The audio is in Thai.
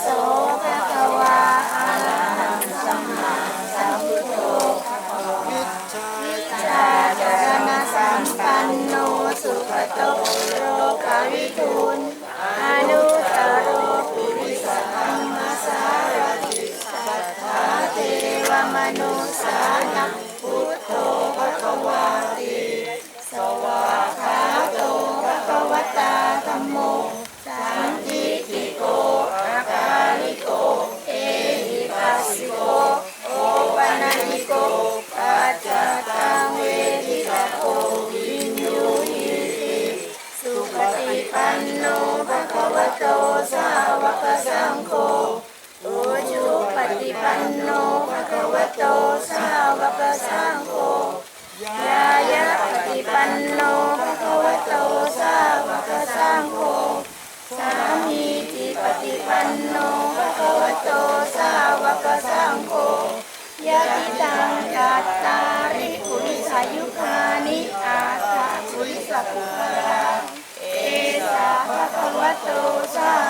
โสภะคะวะอะระหังสัมมาสัมพุทโธวิจาจารณสัมปันโนสุขโตโลกวิทูนอนุตโรปุริสธรรมสารติสัทธาเทวมนุสา โตสาวกสังโฆโอจูปฏิปันโนภะคะวะโตสาวกสังโฆยายะปฏิปันโนภะคะวะโตสาวกสังโฆสามีจิปฏิปันโนภะคะวะโตสาวกสังโฆยะติตังกัตตาริภุริสายุคานิอาสาภุริสัพพาเอสาภะคะวะโต 보살피소서